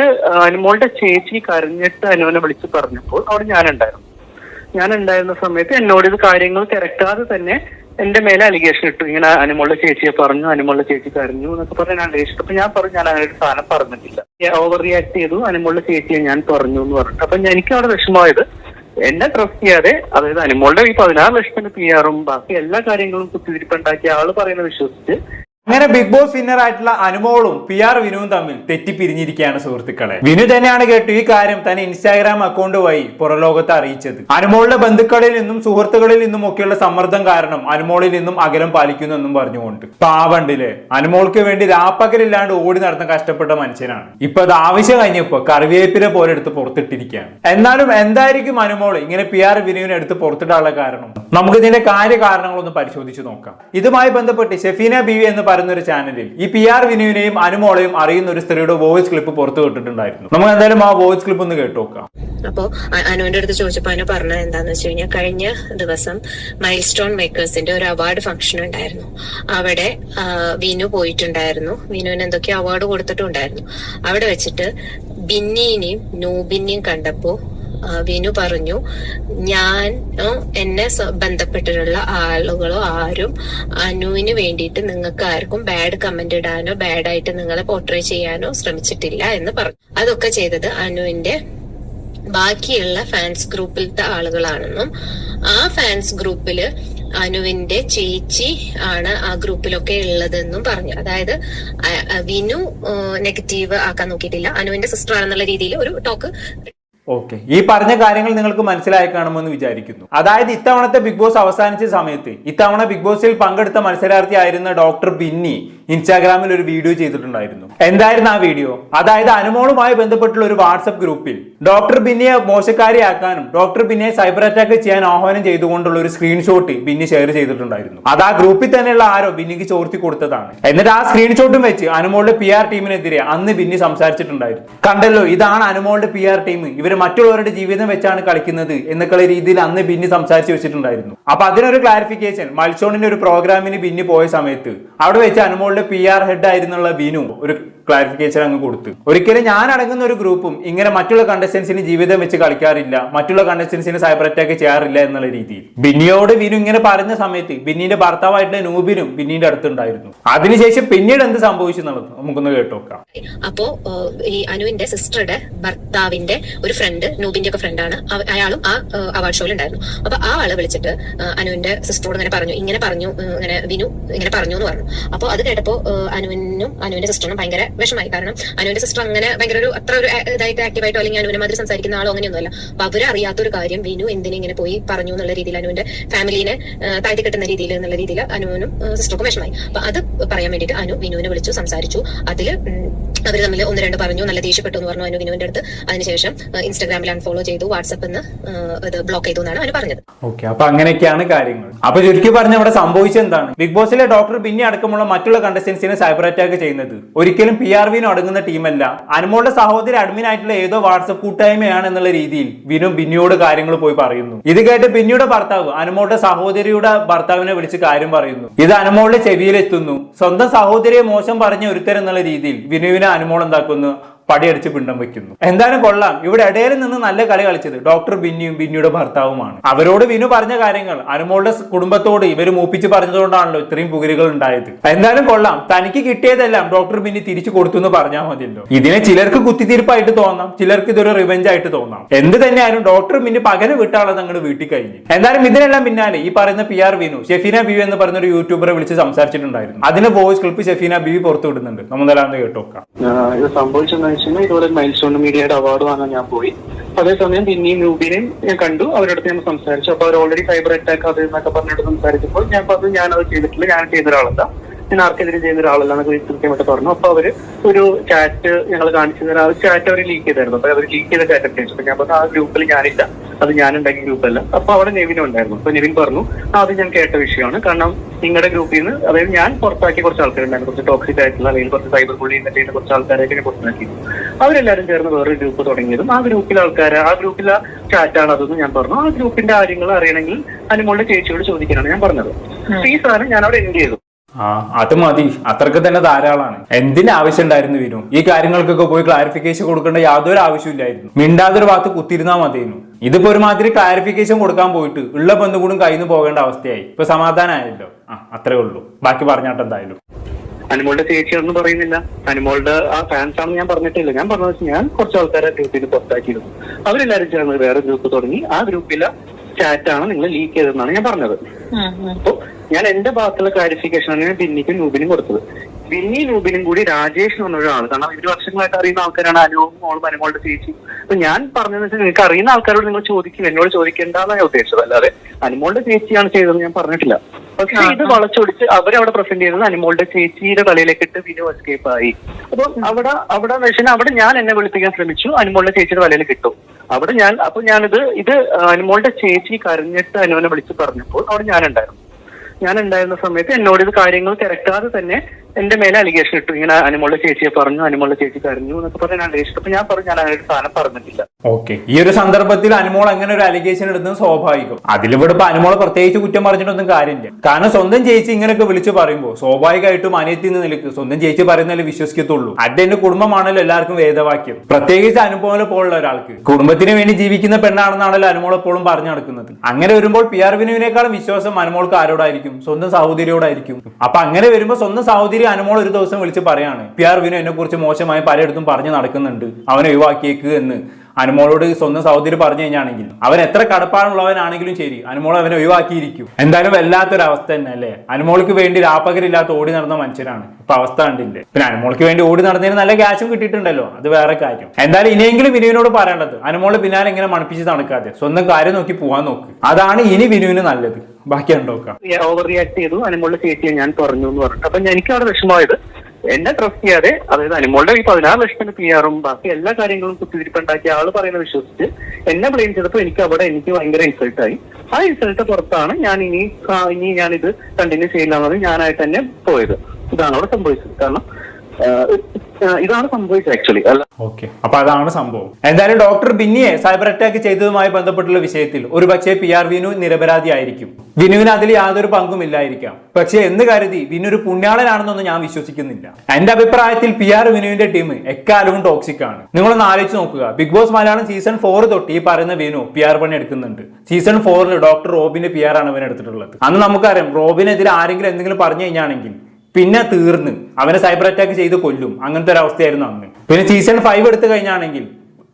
എന്നിട്ട് അനുമോളുടെ ചേച്ചി കരഞ്ഞിട്ട് അനുവിനെ വിളിച്ച് പറഞ്ഞപ്പോൾ അവിടെ ഞാനുണ്ടായിരുന്നു. ഞാൻ ഉണ്ടായിരുന്ന സമയത്ത് എന്നോട് ഇത് കാര്യങ്ങൾ തിരക്കാതെ തന്നെ എന്റെ മേലെ അലിഗേഷൻ ഇട്ടു. ഇങ്ങനെ അനുമോളുടെ ചേച്ചിയെ പറഞ്ഞു അനുമോളുടെ ചേച്ചി കരഞ്ഞു എന്നൊക്കെ പറഞ്ഞ് ഞാൻ അന്വേഷിച്ചു. അപ്പൊ ഞാൻ പറഞ്ഞു ഞാൻ അങ്ങനെ ഒരു സാധനം പറഞ്ഞിട്ടില്ല. ഓവർ റിയാക്ട് ചെയ്തു അനുമോളുടെ ചേച്ചിയെ ഞാൻ പറഞ്ഞു എന്ന് പറഞ്ഞു അപ്പൊ എനിക്ക് അവിടെ വിഷമമായത് എന്നെ ട്രസ്റ്റ് ചെയ്യാതെ അതായത് അനുമോളുടെ ഈ പതിനാറ് ലക്ഷത്തിന്റെ പി ആറും ബാക്കി എല്ലാ കാര്യങ്ങളും കുത്തിരിപ്പുണ്ടാക്കിയ ആൾ പറയുന്നത് വിശ്വസിച്ച് അങ്ങനെ ബിഗ് ബോസ് വിന്നർ ആയിട്ടുള്ള അനുമോളും പി ആർ വിനുവും തമ്മിൽ തെറ്റിപ്പിരിഞ്ഞിരിക്കുകയാണ് സുഹൃത്തുക്കളെ. വിനു തന്നെയാണ് കേട്ടു ഈ കാര്യം തന്നെ ഇൻസ്റ്റാഗ്രാം അക്കൗണ്ട് വഴി പുറലോകത്ത് അറിയിച്ചത്. അനുമോളുടെ ബന്ധുക്കളിൽ നിന്നും സുഹൃത്തുക്കളിൽ നിന്നും ഒക്കെയുള്ള സമ്മർദ്ദം കാരണം അനുമോളിൽ നിന്നും അകലം പാലിക്കുന്നു എന്നും പറഞ്ഞുകൊണ്ട്. പാവണ്ടിൽ അനുമോൾക്ക് വേണ്ടി രാപ്പകലില്ലാണ്ട് ഓടി നടന്ന കഷ്ടപ്പെട്ട മനുഷ്യനാണ്. ഇപ്പൊ അത് ആവശ്യം കഴിഞ്ഞപ്പോ കറിവേപ്പില പോലെ എടുത്ത് പുറത്തിട്ടിരിക്കുകയാണ്. എന്നാലും എന്തായിരിക്കും അനുമോൾ ഇങ്ങനെ പി ആർ വിനുവിനെ എടുത്ത് പുറത്തിടാനുള്ള കാരണം? നമുക്ക് ഇതിന്റെ കാര്യ കാരണങ്ങളൊന്ന് പരിശോധിച്ച് നോക്കാം. ഇതുമായി ബന്ധപ്പെട്ട് ഷെഫീന ബി എന്ന് പറയുന്ന ഒരു ചാനലിൽ ഈ പി ആർ വിനുവിനെയും അനുമോളെയും അറിയുന്ന ഒരു സ്ത്രീയുടെ വോയിസ് ക്ലിപ്പ് പുറത്തു വിട്ടിട്ടുണ്ടായിരുന്നു നമുക്ക് എന്തായാലും ആ വോയിസ് ക്ലിപ്പ് ഒന്ന് കേട്ടു നോക്കാം. അപ്പോ അനുവിന്റെ അടുത്ത് ചോദിച്ചപ്പോ അനു പറഞ്ഞത് എന്താന്ന് വെച്ച് കഴിഞ്ഞാൽ കഴിഞ്ഞ ദിവസം മൈൽ സ്റ്റോൺ മേക്കേഴ്സിന്റെ ഒരു അവാർഡ് ഫംഗ്ഷൻ ഉണ്ടായിരുന്നു. അവിടെ വിനു പോയിട്ടുണ്ടായിരുന്നു. വിനുവിന് എന്തൊക്കെയോ അവാർഡ് കൊടുത്തിട്ടുണ്ടായിരുന്നു. അവിടെ വെച്ചിട്ട് ബിന്നിനെയും നൂബിനെയും കണ്ടപ്പോ വിനു പറഞ്ഞു ഞാൻ എന്നെ ബന്ധപ്പെട്ടിട്ടുള്ള ആളുകളോ ആരും അനുവിന് വേണ്ടിയിട്ട് നിങ്ങൾക്ക് ആർക്കും ബാഡ് കമന്റ് ഇടാനോ ബാഡായിട്ട് നിങ്ങളെ പോർട്രേ ചെയ്യാനോ ശ്രമിച്ചിട്ടില്ല എന്ന് പറഞ്ഞു. അതൊക്കെ ചെയ്തത് അനുവിന്റെ ബാക്കിയുള്ള ഫാൻസ് ഗ്രൂപ്പിലത്തെ ആളുകളാണെന്നും ആ ഫാൻസ് ഗ്രൂപ്പിൽ അനുവിന്റെ ചേച്ചി ആണ് ആ ഗ്രൂപ്പിലൊക്കെ ഉള്ളതെന്നും പറഞ്ഞു. അതായത് വിനു നെഗറ്റീവ് ആക്കാൻ നോക്കിയിട്ടില്ല. അനുവിന്റെ സിസ്റ്റർ ആണെന്നുള്ള രീതിയിൽ ഒരു ടോക്ക് ഓക്കെ. ഈ പറഞ്ഞ കാര്യങ്ങൾ നിങ്ങൾക്ക് മനസ്സിലായി കാണുമെന്ന് വിചാരിക്കുന്നു. അതായത് ഇത്തവണത്തെ ബിഗ് ബോസ് അവസാനിച്ച സമയത്ത് ഇത്തവണ ബിഗ് ബോസിൽ പങ്കെടുത്ത മത്സരാർത്ഥി ആയിരുന്ന ഡോക്ടർ ബിന്നി ഇൻസ്റ്റാഗ്രാമിൽ ഒരു വീഡിയോ ചെയ്തിട്ടുണ്ടായിരുന്നു. എന്തായിരുന്നു ആ വീഡിയോ? അതായത് അനുമോളുമായി ബന്ധപ്പെട്ടുള്ള ഒരു വാട്സപ്പ് ഗ്രൂപ്പിൽ ഡോക്ടർ ബിന്നിയെ മോശക്കാരിയാക്കാനും ഡോക്ടർ ബിന്നിയെ സൈബർ അറ്റാക്ക് ചെയ്യാൻ ആഹ്വാനം ചെയ്തുകൊണ്ടുള്ള ഒരു സ്ക്രീൻഷോട്ട് ബിന്നി ഷെയർ ചെയ്തിട്ടുണ്ടായിരുന്നു. അത് ആ ഗ്രൂപ്പിൽ തന്നെയുള്ള ആരോ ബിന്നിക്ക് ചോർത്തി കൊടുത്തതാണ്. എന്നിട്ട് ആ സ്ക്രീൻഷോട്ടും വെച്ച് അനുമോളുടെ പി ആർ ടീമിനെതിരെ അന്ന് ബിന്നി സംസാരിച്ചിട്ടുണ്ടായിരുന്നു. കണ്ടല്ലോ ഇതാണ് അനുമോളുടെ പി ആർ ടീം ഇവർ മറ്റുള്ളവരുടെ ജീവിതം വെച്ചാണ് കളിക്കുന്നത് എന്നൊക്കെയുള്ള രീതിയിൽ അന്ന് ബിന്നി സംസാരിച്ചു വെച്ചിട്ടുണ്ടായിരുന്നു. അപ്പൊ അതിനൊരു ക്ലാരിഫിക്കേഷൻ മത്സോണിന്റെ ഒരു പ്രോഗ്രാമിന് ബിന്നി പോയ സമയത്ത് അവിടെ വെച്ച് അനുമോളുടെ പി ആർ ഹെഡ് ആയിരുന്നുള്ള ബിനു ഒരു ക്ലാരിഫിക്കേഷൻ അങ്ങ് കൊടുത്തു. ഒരിക്കലും ഞാൻ അടങ്ങുന്ന ഒരു ഗ്രൂപ്പും ഇങ്ങനെ മറ്റുള്ള കണ്ടസ്റ്റൻസിന് ജീവിതം വെച്ച് കളിക്കാറില്ല. മറ്റുള്ള കണ്ടസ്റ്റൻസിന് സൈബർ അറ്റാക്ക് ചെയ്യാറില്ല എന്നുള്ള രീതിയിൽ. ബിന്നിയോട് വിനു ഇങ്ങനെ പറഞ്ഞ സമയത്ത് ബിന്നിന്റെ ഭർത്താവായിട്ടുള്ള നൂബിനും ബിന്നിന്റെ അടുത്തുണ്ടായിരുന്നു. അതിനുശേഷം പിന്നീട് എന്ത് സംഭവിച്ചു എന്നുള്ളത് നമുക്കൊന്ന് കേട്ടോക്കാം അപ്പോ ഈ അനുവിന്റെ സിസ്റ്ററുടെ ഭർത്താവിന്റെ ഒരു ഫ്രണ്ട് നൂബിന്റെ ഒക്കെ ഫ്രണ്ടാണ് അയാളും ആ അവാർഡ് ഷോയിൽ ഉണ്ടായിരുന്നു. അപ്പൊ ആ ആൾ വിളിച്ചിട്ട് അനുവിന്റെ സിസ്റ്ററോട് ഇങ്ങനെ പറഞ്ഞു ഇങ്ങനെ പറഞ്ഞു ഇങ്ങനെ വിനു ഇങ്ങനെ പറഞ്ഞു എന്ന് പറഞ്ഞു. അപ്പൊ അത് കേട്ടപ്പോ അനുവിനും അനുവിന്റെ സിസ്റ്ററിനും ഭയങ്കര വിഷമായി. കാരണം അനുവിന്റെ സിസ്റ്റർ അങ്ങനെ ഭയങ്കര ഒരു അത്ര ഒരു ഇതായിട്ട് ആക്റ്റീവായിട്ടോ അല്ലെങ്കിൽ അനുവിനെ മാതിരി സംസാരിക്കുന്ന ആളോ അങ്ങനെയൊന്നുമല്ല. അപ്പൊ അവരറിയാത്തൊരു കാര്യം വിനു എന്തിനെ ഇങ്ങനെ പോയി പറഞ്ഞു എന്നുള്ള രീതിയിൽ അനുവിന്റെ ഫാമിലിനെ താഴ്ത്തി കിട്ടുന്ന രീതിയിൽ എന്നുള്ള രീതിയിൽ അനുവിനും സിസ്റ്റർക്കും വിഷമായി അപ്പൊ അത് പറയാൻ വേണ്ടിയിട്ട് അനു വിനുവിനെ വിളിച്ചു സംസാരിച്ചു. അതിൽ അവർ തമ്മിൽ ഒന്ന് രണ്ട് പറഞ്ഞു നല്ല ദേഷ്യപ്പെട്ടു എന്ന് പറഞ്ഞു അനു വിനുവിന്റെ അടുത്ത്. അതിനുശേഷം ഇൻസ്റ്റാഗ്രാമിൽ അൺഫോളോ ചെയ്തു വാട്സപ്പ് ഇത് ബ്ലോക്ക് ചെയ്തു എന്നാണ് അവന് പറഞ്ഞത്. ഓക്കെ അപ്പൊ അങ്ങനെയൊക്കെയാണ് കാര്യങ്ങൾ. അപ്പൊ ചുരുക്കി പറഞ്ഞ അവിടെ സംഭവിച്ചത് എന്താണ്? ബിഗ് ബോസിലെ ഡോക്ടർ പിന്നെ അടക്കമുള്ള മറ്റുള്ള കണ്ടസ്റ്റൻസിനെ സൈബർ അറ്റാക്ക് ചെയ്യുന്നത്. ഒരിക്കലും പി വിനും അടങ്ങുന്ന ടീമല്ല. അനുമോളുടെ സഹോദരി അഡ്മിൻ ആയിട്ടുള്ള ഏതോ വാട്സപ്പ് കൂട്ടായ്മയാണ് എന്നുള്ള രീതിയിൽ വിനു ബിന്നിയോട് കാര്യങ്ങൾ പോയി പറയുന്നു. ഇത് കേട്ട് ബിന്നിയുടെ ഭർത്താവ് അനുമോളുടെ സഹോദരിയുടെ ഭർത്താവിനെ വിളിച്ച് കാര്യം പറയുന്നു. ഇത് അനുമോളുടെ ചെവിയിലെത്തുന്നു. സ്വന്തം സഹോദരിയെ മോശം പറഞ്ഞ ഒരുത്തരെന്നുള്ള രീതിയിൽ വിനുവിനെ അനുമോൾ എന്താക്കുന്നു? പടിയടിച്ച് പിണ്ടം വെക്കുന്നു. എന്തായാലും കൊള്ളാം. ഇവിടെ ഇടയിൽ നിന്ന് നല്ല കളി കളിച്ചത് ഡോക്ടർ ബിന്നിയും ബിന്നിയുടെ ഭർത്താവുമാണ്. അവരോട് വിനു പറഞ്ഞ കാര്യങ്ങൾ അനുമോളുടെ കുടുംബത്തോട് ഇവർ മൂപ്പിച്ച് പറഞ്ഞതുകൊണ്ടാണല്ലോ ഇത്രയും പുകരികൾ ഉണ്ടായത്. എന്തായാലും കൊള്ളാം. തനിക്ക് കിട്ടിയതെല്ലാം ഡോക്ടർ ബിന്നി തിരിച്ചു കൊടുത്തു എന്ന് പറഞ്ഞാൽ മതിയല്ലോ. ഇതിനെ ചിലർക്ക് കുത്തിത്തിരിപ്പായിട്ട് തോന്നാം ചിലർക്ക് ഇതൊരു റിവെഞ്ച് ആയിട്ട് തോന്നാം. എന്ത് തന്നെയായാലും ഡോക്ടർ ബിന്നി പകരം വിട്ടാളത് അങ്ങോട്ട് വീട്ടിൽ കഴിഞ്ഞു. എന്തായാലും ഇതിനെല്ലാം പിന്നാലെ ഈ പറയുന്ന പി ആർ വിനു ഷെഫീന ബിവി എന്ന് പറഞ്ഞ ഒരു യൂട്യൂബറെ വിളിച്ച് സംസാരിച്ചിട്ടുണ്ടായിരുന്നു. അതിന് വോയിസ് ക്ലിപ്പ് ഷെഫീന ബിവി പുറത്തു വിടുന്നുണ്ട് നമ്മളെല്ലാം കേട്ടോക്കാം. ഇത് സംഭവിച്ചെന്ന് വെച്ചാൽ ഇതുപോലെ മൈൽ സ്റ്റോൺ മീഡിയയുടെ അവാർഡ് വാങ്ങാൻ ഞാൻ പോയി. അതേസമയം പിന്നെയും നൂബിനെയും ഞാൻ കണ്ടു. അവരോട് ഞാൻ സംസാരിച്ചു. അപ്പൊ അവർ ഓൾറെഡി സൈബർ അറ്റാക്ക് അത് എന്നൊക്കെ പറഞ്ഞിട്ട് സംസാരിച്ചപ്പോൾ ഞാൻ പറഞ്ഞു ഞാൻ അത് ചെയ്തിട്ടില്ല. ഞാൻ ചെയ്ത ഒരാളല്ല ഞാൻ ആർക്കെതിരെ ചെയ്യുന്ന ഒരാളല്ല എന്നൊക്കെ കൃത്യമായിട്ട് പറഞ്ഞു. അപ്പൊ അവർ ഒരു ചാറ്റ് ഞങ്ങൾ കാണിച്ചു തരാം ചാറ്റ് അവർ ലീക്ക് ചെയ്തായിരുന്നു. അപ്പൊ അവർ ലീക്ക് ചെയ്ത ചാറ്റ് അപ്പൊ ഞാൻ പറഞ്ഞു ആ ഗ്രൂപ്പിൽ ഞാനില്ല. അത് ഞാൻ ഉണ്ടാക്കിയ ഗ്രൂപ്പല്ല അപ്പൊ അവിടെ നെവിനും ഉണ്ടായിരുന്നു. അപ്പൊ നെവിൻ പറഞ്ഞു "ആ, അത് ഞാൻ കേട്ട വിഷയമാണ്. കാരണം നിങ്ങളുടെ ഗ്രൂപ്പിൽ നിന്ന് അതായത് ഞാൻ പുറത്താക്കിയ കുറച്ച് ആൾക്കാരുണ്ടായിരുന്നു. കുറച്ച് ടോക്സിക് ആയിട്ടുള്ള അല്ലെങ്കിൽ കുറച്ച് സൈബർ ബുള്ളിങ് ചെയ്യുന്ന കുറച്ച് ആൾക്കാരെയൊക്കെ ഞാൻ പുറത്താക്കി അവരെല്ലാവരും ചേർന്ന് വേറൊരു ഗ്രൂപ്പ് തുടങ്ങിയതും ആ ഗ്രൂപ്പിലെ ആൾക്കാർ ആ ഗ്രൂപ്പിലെ ചാറ്റാണ് അതെന്ന് ഞാൻ പറഞ്ഞു. ആ ഗ്രൂപ്പിന്റെ കാര്യങ്ങൾ അറിയണമെങ്കിൽ അനുമോളുടെ ചേച്ചിയോട് ചോദിക്കാനാണ് ഞാൻ പറഞ്ഞത്. ഈ സാധനം ഞാൻ അവിടെ എൻഡ് ചെയ്തു. ആ അത് മതി. അത്രയ്ക്ക് തന്നെ ധാരാളമാണ് എന്തിന് ആവശ്യം ഉണ്ടായിരുന്നു വിനു? ഈ കാര്യങ്ങൾക്കൊക്കെ പോയി ക്ലാരിഫിക്കേഷൻ കൊടുക്കേണ്ട യാതൊരു ആവശ്യമില്ലായിരുന്നു മിണ്ടാതൊരു ഭാഗത്ത് കുത്തിരുന്നാ മതിയെന്നു. ഇതിപ്പോ ഒരുമാതിരി ക്ലാരിഫിക്കേഷൻ കൊടുക്കാൻ പോയിട്ട് ഉള്ള ബന്ധുക്കളും കയ്യിൽ നിന്ന് പോകേണ്ട അവസ്ഥയായി. ഇപ്പൊ സമാധാനമായല്ലോ ആ അത്രേ ഉള്ളൂ. ബാക്കി പറഞ്ഞാട്ട് എന്തായാലും. അനുമോളുടെ ചേച്ചിയാണെന്ന് പറയുന്നില്ല. അനുമോളുടെ ആ ഫാൻസ് ആണെന്ന് ഞാൻ പറഞ്ഞിട്ടില്ല. ഞാൻ പറഞ്ഞത് വെച്ചാൽ ഞാൻ കുറച്ച് ആൾക്കാരെ ഗ്രൂപ്പിൽ നിന്ന് പുറത്താക്കിയിരുന്നു. അവരെല്ലാവരും ചേർന്ന് വേറെ ഗ്രൂപ്പ് തുടങ്ങി. ആ ഗ്രൂപ്പിലെ ചാറ്റ് ആണ് നിങ്ങൾ ലീക്ക് ചെയ്തതെന്നാണ് ഞാൻ പറഞ്ഞത്. അപ്പൊ ഞാൻ എന്റെ ഭാഗത്തുള്ള ക്ലാരിഫിക്കേഷൻ ആണ് ഞാൻ ബിന്നിക്കും നൂബിനും കൊടുത്തത്. ബിന്നി ലൂബിനും കൂടി രാജേഷ് എന്ന് പറഞ്ഞ ഒരാൾ കാരണം ഇരു വർഷങ്ങളായിട്ട് അറിയുന്ന ആൾക്കാരാണ് അനുവും മോളും അനുമോളുടെ ചേച്ചി. അപ്പൊ ഞാൻ പറഞ്ഞതെന്ന് വെച്ചാൽ നിങ്ങൾക്ക് അറിയുന്ന ആൾക്കാരോട് നിങ്ങൾ ചോദിക്കും എന്നോട് ചോദിക്കേണ്ടതാണ് ഞാൻ ഉദ്ദേശിച്ചത് അല്ലാതെ അനുമോളുടെ ചേച്ചിയാണ് ചെയ്തതെന്ന് ഞാൻ പറഞ്ഞിട്ടില്ല. പക്ഷെ ഇത് വളച്ചൊടിച്ച് അവരവിടെ പ്രസന്റ് ചെയ്തത് അനുമോളുടെ ചേച്ചിയുടെ തലയിലേക്ക് ഇട്ട് വിനു എസ്കേപ്പ് ആയി. അപ്പൊ അവിടെ അവിടെ എന്ന് വെച്ചാൽ അവിടെ ഞാൻ എന്നെ വിളിപ്പിക്കാൻ ശ്രമിച്ചു. അനുമോളുടെ ചേച്ചിയുടെ തലയിൽ കിട്ടും അവിടെ ഞാൻ അപ്പൊ ഞാനിത് ഇത് അനുമോളുടെ ചേച്ചി കരഞ്ഞിട്ട് അനുവിനെ വിളിച്ച് പറഞ്ഞപ്പോൾ അവിടെ ഞാനുണ്ടായിരുന്നു. ഞാൻ ഉണ്ടായിരുന്ന സമയത്ത് എന്നോട് ഇത് കാര്യങ്ങൾ തിരക്കാതെ തന്നെ എന്റെ മേലെ അലിഗേഷൻ ഇട്ടു. ഇങ്ങനെ അനുമോളുടെ ചേച്ചിയെ പറഞ്ഞു അനുമോളുടെ ചേച്ചി കരഞ്ഞു എന്നൊക്കെ പറഞ്ഞ് അന്വേഷിച്ചു അപ്പൊ ഞാൻ പറഞ്ഞു ഞാൻ അങ്ങനെ ഒരു സാധനം പറഞ്ഞിട്ടില്ല. ഓക്കെ ഈ ഒരു സന്ദർഭത്തിൽ അനുമോൾ അങ്ങനെ ഒരു അലിഗേഷൻ എടുത്തത് സ്വാഭാവികം. അതിലിവിടെ ഇപ്പൊ അനുമോൾ പ്രത്യേകിച്ച് കുറ്റം പറഞ്ഞിട്ടൊന്നും കാര്യമില്ല. കാരണം സ്വന്തം ചേച്ചി ഇങ്ങനെയൊക്കെ വിളിച്ചു പറയുമ്പോൾ സ്വാഭാവികമായിട്ടും അനിയത്തി നിന്ന് നിലയ്ക്ക് സ്വന്തം ചേച്ചി പറയുന്നതിൽ വിശ്വസിക്കത്തുള്ളൂ. അന്റെ എന്റെ കുടുംബമാണല്ലോ എല്ലാവർക്കും വേദവാക്യം. പ്രത്യേകിച്ച് അനുഭവം പോലുള്ള ഒരാൾക്ക്. കുടുംബത്തിന് വേണ്ടി ജീവിക്കുന്ന പെണ്ണാണെന്നാണല്ലോ അനുമോൾ എപ്പോഴും പറഞ്ഞു നടക്കുന്നത്. അങ്ങനെ വരുമ്പോൾ പി ആർ വിനുവിനേക്കാളും വിശ്വാസം അനുമോൾക്ക് ആരോടായിരിക്കും? സ്വന്തം സഹോദരിയോടായിരിക്കും. അപ്പൊ അങ്ങനെ വരുമ്പോൾ സ്വന്തം സഹോദരി അനുമോൾ ഒരു ദിവസം വിളിച്ച് പറയാണ് പി ആർ വിനു എന്നെ കുറിച്ച് മോശമായി പലയിടത്തും പറഞ്ഞു നടക്കുന്നുണ്ട്. അവനെ ഒഴിവാക്കിയേക്ക് എന്ന്. അനുമോളോട് സ്വന്തം സഹോദരി പറഞ്ഞു കഴിഞ്ഞാണെങ്കിൽ അവൻ എത്ര കടപ്പാടുള്ളവനാണെങ്കിലും ശരി അനുമോൾ അവനെ ഒഴിവാക്കിയിരിക്കും. എന്തായാലും വല്ലാത്തൊരു അവസ്ഥ തന്നെ അല്ലേ? അനുമോൾക്ക് വേണ്ടി രാപ്പകരില്ലാത്ത ഓടി നടന്ന മനുഷ്യരാണ്. ഇപ്പൊ അവസ്ഥ കണ്ടില്ലേ? പിന്നെ അനുമോൾക്ക് വേണ്ടി ഓടി നടന്നതിന് നല്ല ക്യാഷും കിട്ടിയിട്ടുണ്ടല്ലോ അത് വേറെ കാര്യം. എന്തായാലും ഇനിയെങ്കിലും വിനുവിനോട് പറയേണ്ടത് അനുമോൾ പിന്നാലെ ഇങ്ങനെ മണപ്പിച്ച് നടക്കാതെ സ്വന്തം കാര്യം നോക്കി പോവാൻ നോക്ക്. അതാണ് ഇനി വിനുവിന് നല്ലത്. ബാക്കി ഉണ്ടോക്കാം ഓവർ റിയാക്ട് ചെയ്തു അനുമോളുടെ ചേച്ചിയെ ഞാൻ പറഞ്ഞു എന്ന് പറഞ്ഞു അപ്പൊ എനിക്ക് അവിടെ വിഷമമായത് എന്നെ ട്രസ്റ്റ് ചെയ്യാതെ അതായത് അനുമോളുടെ ഈ പതിനാറ് ലക്ഷത്തിന് പി ആറും ബാക്കി എല്ലാ കാര്യങ്ങളും കുത്തിരിപ്പുണ്ടാക്കി ആൾ പറയുന്നത് വിശ്വസിച്ച് എന്നെ ബ്ലെയിം ചെയ്തപ്പോൾ എനിക്ക് അവിടെ എനിക്ക് ഭയങ്കര ഇൻസൾട്ട് ആയി. ആ ഇൻസൾട്ട് പുറത്താണ് ഞാൻ ഇനി ഇനി ഇനി ഞാനിത് കണ്ടിന്യൂ ചെയ്യില്ല എന്നത് ഞാനായിട്ട് തന്നെ പോയത്. ഇതാണ് അവിടെ സംഭവിച്ചത്. കാരണം ഇതാണ് സംഭവിച്ചത് ആക്ച്വലി അല്ല. ഓക്കെ അപ്പൊ അതാണ് സംഭവം. എന്തായാലും ഡോക്ടർ ബിന്നിയെ സൈബർ അറ്റാക്ക് ചെയ്തതുമായി ബന്ധപ്പെട്ടുള്ള വിഷയത്തിൽ ഒരു പക്ഷേ പി ആർ വിനു നിരപരാധി ആയിരിക്കും വിനുവിന് അതിൽ യാതൊരു പങ്കും ഇല്ലായിരിക്കാം പക്ഷേ എന്ന് കരുതി വിനു ഒരു പുണ്യാളനാണെന്നൊന്നും ഞാൻ വിശ്വസിക്കുന്നില്ല. എന്റെ അഭിപ്രായത്തിൽ പി ആർ വിനുവിന്റെ ടീം എക്കാലവും ടോക്സിക് ആണ്. നിങ്ങളൊന്ന് ആലോചിച്ച് നോക്കുക. Bigg Boss Malayalam season four തൊട്ട് ഈ പറയുന്ന വിനു പി ആർ പണി എടുക്കുന്നുണ്ട്. സീസൺ ഫോറിൽ ഡോക്ടർ റോബിന്റെ പി ആർ ആണ് അവൻ എടുത്തിട്ടുള്ളത്. അന്ന് നമുക്കറിയാം റോബിനെതിരെ ആരെങ്കിലും എന്തെങ്കിലും പറഞ്ഞു കഴിഞ്ഞാണെങ്കിൽ പിന്നെ തീർന്ന്. അവനെ സൈബർ അറ്റാക്ക് ചെയ്ത് കൊല്ലും. അങ്ങനത്തെ ഒരു അവസ്ഥയായിരുന്നു അന്ന്. പിന്നെ സീസൺ ഫൈവ് എടുത്തു കഴിഞ്ഞാണെങ്കിൽ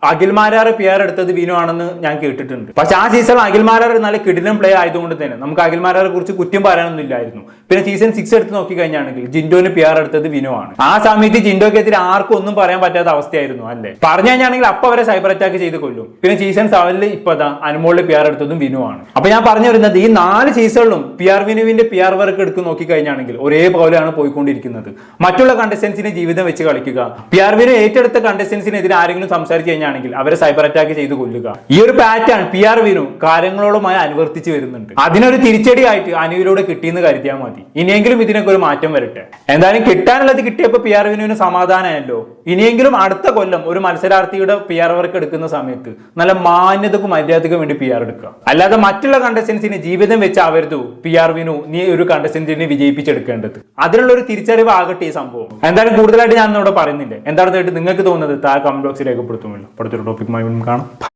അഖിൽമാരാറ് പിയർ എടുത്തത് വിനു ആണെന്ന് ഞാൻ കേട്ടിട്ടുണ്ട്. പക്ഷെ ആ സീസൺ അഖിൽമാരാർ നല്ല കിടിലം പ്ലേ ആയതുകൊണ്ട് തന്നെ നമുക്ക് അഖിൽമാരാറെ കുറിച്ച് കുറ്റം പറയാനൊന്നും ഇല്ലായിരുന്നു. പിന്നെ സീസൺ സിക്സ് എടുത്ത് നോക്കി കഴിഞ്ഞാണെങ്കിൽ ജിൻഡോന് പി ആർ എടുത്തത് വിനു ആണ്. ആ സമയത്ത് ജിൻഡോക്കെതിരെ ആർക്കും ഒന്നും പറയാൻ പറ്റാത്ത അവസ്ഥയായിരുന്നു അല്ലേ? പറഞ്ഞു കഴിഞ്ഞാണെങ്കിൽ അപ്പൊ അവരെ സൈബർ അറ്റാക്ക് ചെയ്ത് കൊല്ലും. പിന്നെ സീസൺ സെവനിൽ ഇപ്പതാ അനുമോളിൽ പി ആർ എടുത്തതും വിനു ആണ്. അപ്പൊ ഞാൻ പറഞ്ഞു വരുന്നത് ഈ നാല് സീസണിലും പി ആർ വിനുവിന്റെ പി ആർ വർക്ക് എടുത്ത് നോക്കി കഴിഞ്ഞാണെങ്കിൽ ഒരേപോലെയാണ് പോയിക്കൊണ്ടിരിക്കുന്നത്. മറ്റുള്ള കണ്ടസ്റ്റൻസിനെ ജീവിതം വെച്ച് കളിക്കുക. പി ആർ വിനു ഏറ്റെടുത്ത കണ്ടസ്റ്റൻസിനെതിരെ ആരെങ്കിലും സംസാരിച്ചു കഴിഞ്ഞാണെങ്കിൽ അവരെ സൈബർ അറ്റാക്ക് ചെയ്ത് കൊല്ലുക. ഈ ഒരു പാറ്റേൺ പി ആർ വിനു കാര്യങ്ങളോടുമായി അനുവർത്തിച്ച് വരുന്നുണ്ട്. അതിനൊരു തിരിച്ചടി ആയിട്ട് അനുവിലൂടെ കിട്ടിയെന്ന് കരുതിയാൽ മതി. ഇനിയെങ്കിലും ഇതിനൊക്കെ ഒരു മാറ്റം വരട്ടെ. എന്തായാലും കിട്ടാനുള്ളത് കിട്ടിയപ്പോൾ പി ആർ വിനുവിന് സമാധാനമല്ലോ ഇനിയെങ്കിലും അടുത്ത കൊല്ലം ഒരു മത്സരാർത്ഥിയുടെ പി ആർ വർക്ക് എടുക്കുന്ന സമയത്ത് നല്ല മാന്യതക്കും മര്യാദക്കും വേണ്ടി പി ആർ എടുക്കുക. അല്ലാതെ മറ്റുള്ള കണ്ടസ്റ്റൻസിന് ജീവിതം വെച്ച് ആവരുത് പി ആർ വിനു. നീ ഒരു കണ്ടസ്റ്റന്റിനെ വിജയിപ്പിച്ചെടുക്കേണ്ടത്. അതിനുള്ള ഒരു തിരിച്ചറിവ് ആകട്ടെ ഈ സംഭവം. എന്തായാലും കൂടുതലായിട്ട് ഞാൻ ഇവിടെ പറയുന്നില്ല എന്താണ് നിങ്ങൾക്ക് തോന്നുന്നത് താഴെ കമന്റ് ബോക്സിൽ രേഖപ്പെടുത്തുമല്ലോ. അടുത്തൊരു ടോപ്പിക്കുമായി കാണാം.